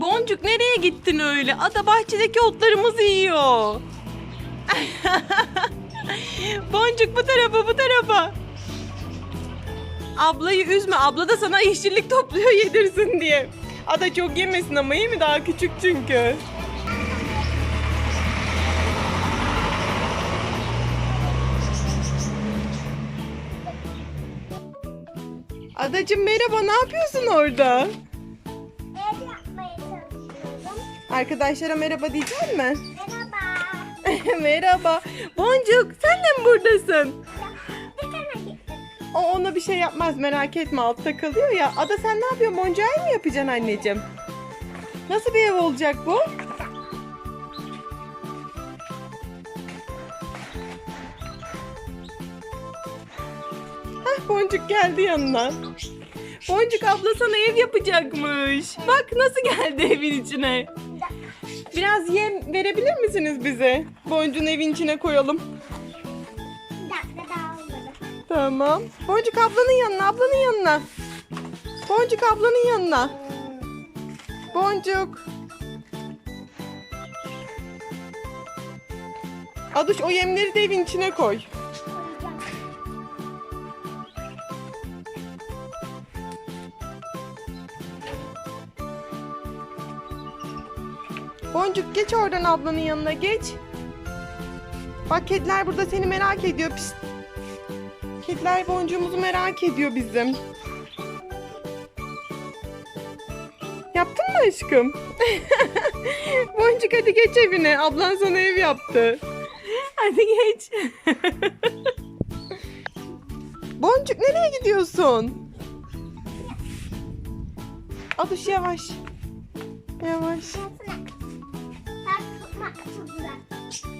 Boncuk nereye gittin öyle? Ada bahçedeki otlarımızı yiyor. Boncuk bu tarafa bu tarafa. Ablayı üzme. Abla da sana yeşillik topluyor yedirsin diye. Ada çok yemesin ama iyi mi? Daha küçük çünkü. Adacım merhaba ne yapıyorsun orada? Arkadaşlara merhaba diyecek mi? Merhaba. merhaba. Boncuk sen de mi buradasın? O ona bir şey yapmaz merak etme altta kalıyor ya. Ada sen ne yapıyorsun? Boncuğa mı yapacaksın anneciğim? Nasıl bir ev olacak bu? Hah Boncuk geldi yanına. Boncuk abla sana ev yapacakmış. Bak nasıl geldi evin içine. Biraz yem verebilir misiniz bize? Boncuğun evin içine koyalım. Bir dakika daha olmadı. Tamam. Boncuk ablanın yanına, ablanın yanına. Boncuk ablanın yanına. Boncuk. Aduş o yemleri de evin içine koy. Boncuk geç oradan ablanın yanına geç. Bak kediler burada seni merak ediyor. Pişt. Kediler boncuğumuzu merak ediyor bizim. Yaptın mı aşkım? Boncuk hadi geç evine. Ablan sana ev yaptı. Hadi geç. Boncuk nereye gidiyorsun? Aduş yavaş. Yavaş. Çok.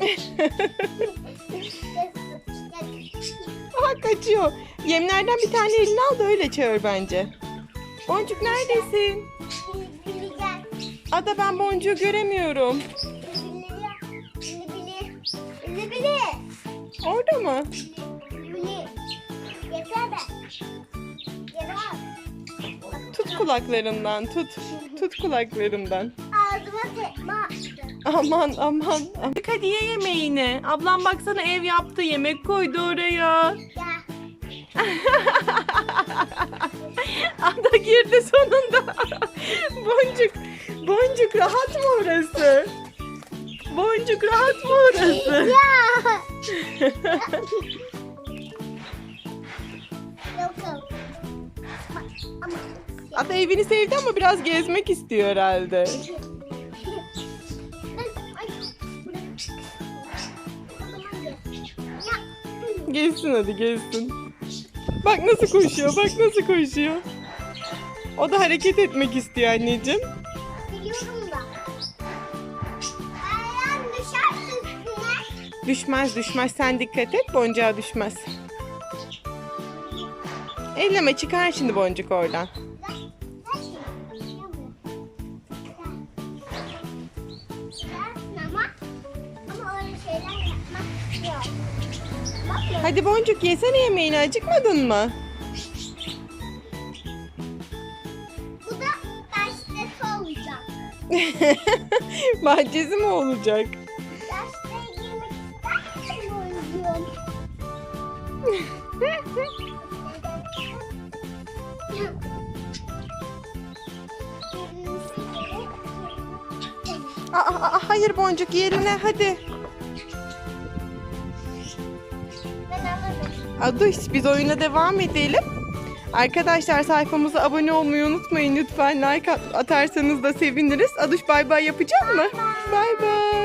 Aha kaçıyor. Yemlerden bir tane eline al da öyle çağır bence. Boncuk neredesin? Ada ben boncuğu göremiyorum. Orada mı? Tut kulaklarından tut. Tut kulaklarından. Ağzıma tekme attı. Aman aman. Hadi ye yemeğini. Ablam baksana ev yaptı. Yemek koydu oraya. Ya. Ada girdi sonunda. Boncuk. Boncuk rahat mı orası? Boncuk rahat mı orası? Ya. Ada evini sevdi ama biraz gezmek istiyor herhalde. Gezsin hadi gezsin. Bak nasıl koşuyor, bak nasıl koşuyor. O da hareket etmek istiyor anneciğim. Biliyorum da. Ayağım düşerse üstüne. Düşmez düşmez sen dikkat et boncuğa düşmez. Elleme çıkar şimdi boncuk oradan. Hadi boncuk yesene yemeğini acıkmadın mı? Bu da gazetesi olacak. Bahçesi mi olacak? Gazeteye girmek ister misin oyuncuğum? Aa, aa, hayır boncuk yerine hadi. Aduş biz oyuna devam edelim. Arkadaşlar sayfamıza abone olmayı unutmayın lütfen. Like at- atarsanız da seviniriz. Aduş bay bay yapacak mı? Bay bay.